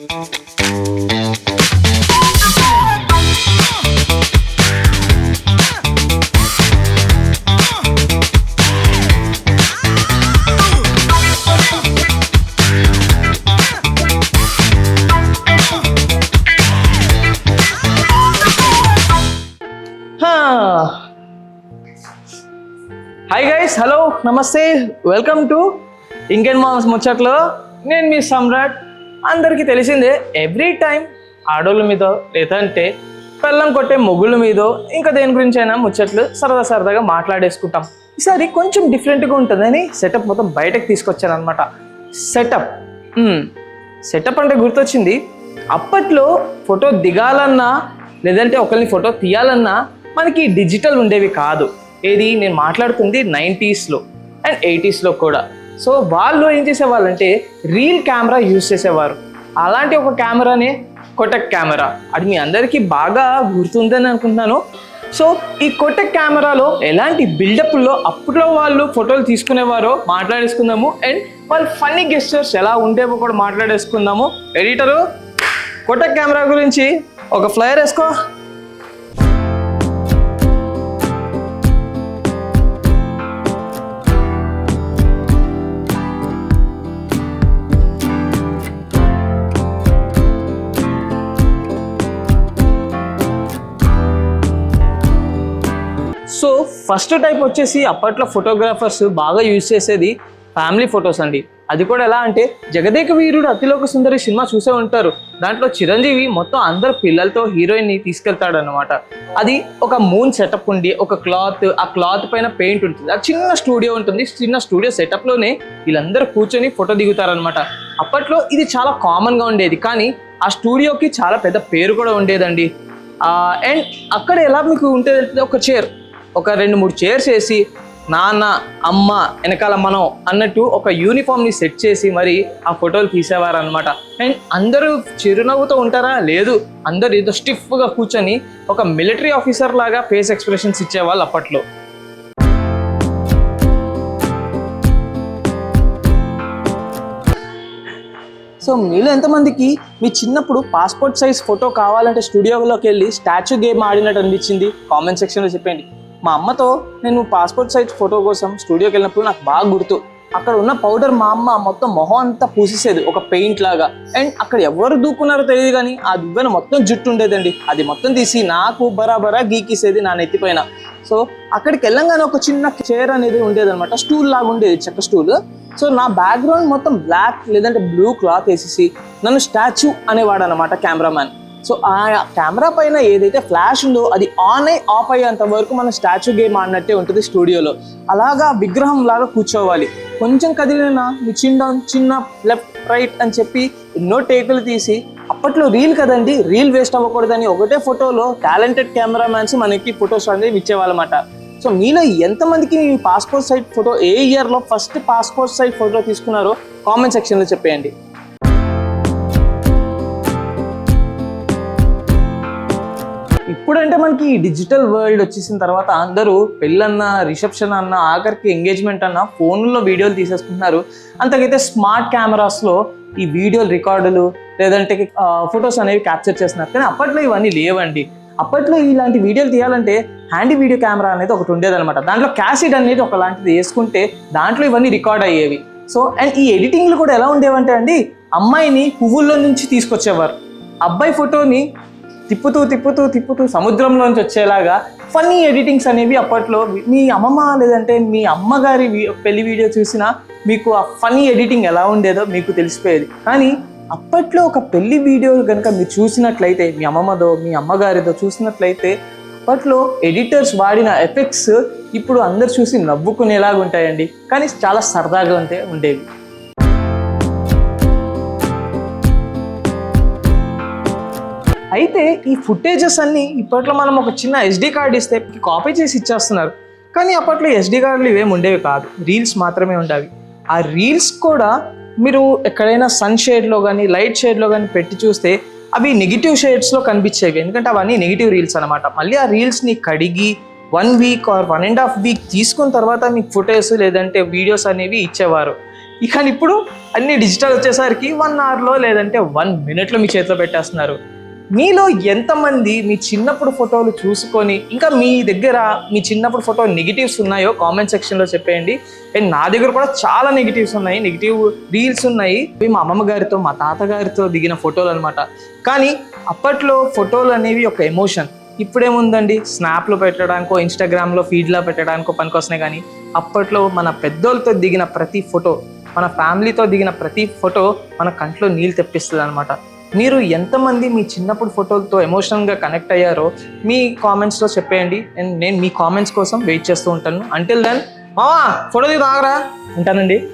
Hi guys hello నమస్తే welcome to ఇంకెన్ moms ముచ్చట్లో. నేను మీ సమ్రాట్. అందరికీ తెలిసిందే ఎవ్రీ టైం ఆడోళ్ళ మీద లేదంటే పెళ్ళం కొట్టే మొగుళ్ళ మీద ఇంకా దేని గురించి అయినా ముచ్చట్లు సరదా సరదాగా మాట్లాడేసుకుంటాం. ఈసారి కొంచెం డిఫరెంట్గా ఉంటుందని సెటప్ మొత్తం బయటకు తీసుకొచ్చాను అనమాట సెటప్ సెటప్ అంటే గుర్తొచ్చింది అప్పట్లో ఫోటో దిగాలన్నా లేదంటే ఒకరిని ఫోటో తీయాలన్నా మనకి డిజిటల్ ఉండేవి కాదు. ఏది? నేను మాట్లాడుతుంది నైంటీస్లో అండ్ ఎయిటీస్లో కూడా. సో వాళ్ళు ఏం చేసేవాళ్ళంటే రీల్ కెమెరా యూజ్ చేసేవారు. అలాంటి ఒక కెమెరానే కొటక్ కెమెరా అది మీ అందరికీ బాగా గుర్తుందని అనుకుంటున్నాను. సో ఈ కొటక్ కెమెరాలో ఎలాంటి బిల్డప్లో అప్పట్లో వాళ్ళు ఫోటోలు తీసుకునేవారో మాట్లాడేసుకుందాము. అండ్ వాళ్ళ ఫన్నీ గెస్టర్స్ ఎలా ఉండేవో కూడా మాట్లాడేసుకుందాము. ఎడిటరు కొటక్ కెమెరా గురించి ఒక ఫ్లయర్ వేసుకో. ఫస్ట్ టైప్ వచ్చేసి అప్పట్లో ఫోటోగ్రాఫర్స్ బాగా యూజ్ చేసేది ఫ్యామిలీ ఫొటోస్ అండి. అది కూడా ఎలా అంటే జగదేక వీరుడు అతిలోక సుందరి సినిమా చూసే ఉంటారు. దాంట్లో చిరంజీవి మొత్తం అందరు పిల్లలతో హీరోయిన్ని తీసుకెళ్తాడు అనమాట అది ఒక మూన్ సెటప్ ఉండి ఒక క్లాత్ ఆ క్లాత్ పైన పెయింట్ ఉంటుంది. ఆ చిన్న స్టూడియో ఉంటుంది. చిన్న స్టూడియో సెటప్లోనే వీళ్ళందరూ కూర్చొని ఫోటో దిగుతారనమాట అప్పట్లో ఇది చాలా కామన్గా ఉండేది. కానీ ఆ స్టూడియోకి చాలా పెద్ద పేరు కూడా ఉండేదండి. అండ్ అక్కడ ఎలా మీకు ఉంటే ఒక చైర్ ఒక రెండు మూడు చైర్స్ వేసి నాన్న అమ్మ వెనకాల మనం అన్నట్టు ఒక యూనిఫామ్ని సెట్ చేసి మరి ఆ ఫోటోలు తీసేవారు అనమాట అండ్ అందరూ చిరునవ్వుతో ఉంటారా? లేదు. అందరు ఏదో స్టిఫ్గా కూర్చొని ఒక మిలిటరీ ఆఫీసర్ లాగా ఫేస్ ఎక్స్ప్రెషన్స్ ఇచ్చేవాళ్ళు అప్పట్లో. సో మీలో ఎంతమందికి మీ చిన్నప్పుడు పాస్పోర్ట్ సైజ్ ఫోటో కావాలంటే స్టూడియోలోకి వెళ్ళి స్టాచ్యూ గేమ్ ఆడినట్టు అనిపించింది? కామెంట్ సెక్షన్లో చెప్పండి. మా అమ్మతో నేను పాస్పోర్ట్ సైజ్ ఫోటో కోసం స్టూడియోకి వెళ్ళినప్పుడు నాకు బాగా గుర్తు. అక్కడ ఉన్న పౌడర్ మా అమ్మ మొత్తం మొహం అంతా పూసేసేది ఒక పెయింట్ లాగా. అండ్ అక్కడ ఎవరు దూకున్నారో తెలియదు కానీ ఆ దువ్వెన మొత్తం జుట్టు ఉండేదండి. అది మొత్తం తీసి నాకు బరాబరా గీకిసేది నా నెత్తిపైన సో అక్కడికి వెళ్ళంగానే ఒక చిన్న చైర్ అనేది ఉండేదన్నమాట. స్టూల్ లాగా ఉండేది చెక్క స్టూల్ సో నా బ్యాక్గ్రౌండ్ మొత్తం బ్లాక్ లేదంటే బ్లూ క్లాత్ వేసేసి నన్ను స్టాచ్యూ అనేవాడు అనమాట కెమెరామ్యాన్ సో ఆ కెమెరా పైన ఏదైతే ఫ్లాష్ ఉందో అది ఆన్ అయి ఆఫ్ అయ్యేంత వరకు మన స్టాచ్యూ గేమ్ ఆడినట్టే ఉంటుంది స్టూడియోలో. అలాగా విగ్రహం లాగా కూర్చోవాలి. కొంచెం కదిలిన మీ చిన్న చిన్న లెఫ్ట్ రైట్ అని చెప్పి ఎన్నో టేకులు తీసి అప్పట్లో రీల్ కదండి రీల్ వేస్ట్ అవ్వకూడదని ఒకటే ఫోటోలో టాలెంటెడ్ కెమెరామ్యాన్స్ మనకి ఫొటోస్ అనేది ఇచ్చేవాళ్ళమాట. సో మీలో ఎంతమందికి మీ పాస్పోర్ట్ సైజ్ ఫోటో ఏ ఇయర్లో ఫస్ట్ పాస్పోర్ట్ సైజ్ ఫోటో తీసుకున్నారో కామెంట్ సెక్షన్లో చెప్పేయండి. ఇప్పుడంటే మనకి డిజిటల్ వరల్డ్ వచ్చేసిన తర్వాత అందరూ పెళ్ళన్న రిసెప్షన్ అన్న ఆఖరికి ఎంగేజ్మెంట్ అన్న ఫోన్లో వీడియోలు తీసేసుకుంటున్నారు. అంతకైతే స్మార్ట్ కెమెరాస్లో ఈ వీడియోలు రికార్డులు లేదంటే ఫొటోస్ అనేవి క్యాప్చర్ చేస్తున్నారు. కానీ అప్పట్లో ఇవన్నీ లేవండి. అప్పట్లో ఇలాంటి వీడియోలు తీయాలంటే హ్యాండీ వీడియో కెమెరా అనేది ఒకటి ఉండేదన్నమాట. దాంట్లో క్యాసిడ్ అనేది ఒకలాంటిది వేసుకుంటే దాంట్లో ఇవన్నీ రికార్డ్ అయ్యేవి. సో అండ్ ఈ ఎడిటింగ్లు కూడా ఎలా ఉండేవంటే అండి అమ్మాయిని పువ్వుల్లో నుంచి తీసుకొచ్చేవారు. అబ్బాయి ఫోటోని తిప్పుతూ తిప్పుతూ తిప్పుతూ సముద్రంలోంచి వచ్చేలాగా ఫన్నీ ఎడిటింగ్స్ అనేవి అప్పట్లో మీ అమ్మమ్మ లేదంటే మీ అమ్మగారి పెళ్ళి వీడియో చూసినా మీకు ఆ ఫన్నీ ఎడిటింగ్ ఎలా ఉండేదో మీకు తెలిసిపోయేది. కానీ అప్పట్లో ఒక పెళ్ళి వీడియో కనుక మీరు చూసినట్లయితే మీ అమ్మమ్మదో మీ అమ్మగారిదో చూసినట్లయితే అప్పట్లో ఎడిటర్స్ వాడిన ఎఫెక్ట్స్ ఇప్పుడు అందరు చూసి నవ్వుకునేలాగా ఉంటాయండి. కానీ చాలా సరదాగా ఉంటే ఉండేవి. అయితే ఈ ఫుటేజెస్ అన్నీ ఇప్పట్లో మనం ఒక చిన్న ఎస్డి కార్డ్ ఇస్తే కాపీ చేసి ఇచ్చేస్తున్నారు. కానీ అప్పట్లో ఎస్డి కార్డులు ఇవేమి ఉండేవి కాదు. రీల్స్ మాత్రమే ఉండేవి. ఆ రీల్స్ కూడా మీరు ఎక్కడైనా సన్ షేడ్లో కానీ లైట్ షేడ్లో కానీ పెట్టి చూస్తే అవి నెగిటివ్ షేడ్స్లో కనిపించేవి. ఎందుకంటే అవన్నీ నెగిటివ్ రీల్స్ అనమాట మళ్ళీ ఆ రీల్స్ని కడిగి one week or one and half week తీసుకున్న తర్వాత మీకు ఫొటోస్ లేదంటే వీడియోస్ అనేవి ఇచ్చేవారు. ఇక ఇప్పుడు అన్ని డిజిటల్ వచ్చేసరికి వన్ అవర్లో లేదంటే వన్ మినిట్లో మీ చేతిలో పెట్టేస్తున్నారు. మీలో ఎంతమంది మీ చిన్నప్పుడు ఫోటోలు చూసుకొని ఇంకా మీ దగ్గర మీ చిన్నప్పుడు ఫోటో నెగిటివ్స్ ఉన్నాయో కామెంట్ సెక్షన్లో చెప్పేయండి. అండ్ నా దగ్గర కూడా చాలా నెగిటివ్స్ ఉన్నాయి నెగిటివ్ రీల్స్ ఉన్నాయి. ఇవి మా అమ్మమ్మ గారితో మా తాతగారితో దిగిన ఫోటోలు అనమాట కానీ అప్పట్లో ఫోటోలు అనేవి ఒక ఎమోషన్. ఇప్పుడేముందండి? స్నాప్లో పెట్టడానికో ఇన్స్టాగ్రామ్లో ఫీడ్లో పెట్టడానికో పనికొస్తున్నాయి కానీ అప్పట్లో మన పెద్దోళ్ళతో దిగిన ప్రతి ఫోటో మన ఫ్యామిలీతో దిగిన ప్రతి ఫోటో మన కంట్లో నీళ్ళు తెప్పిస్తుంది అనమాట మీరు ఎంతమంది మీ చిన్నప్పుడు ఫోటోలతో ఎమోషనల్గా కనెక్ట్ అయ్యారో మీ కామెంట్స్లో చెప్పేయండి. అండ్ నేను మీ కామెంట్స్ కోసం వెయిట్ చేస్తూ ఉంటాను. అంటిల్ దెన్ మావా ఫోటో దిగు తాగరా ఉంటానండి.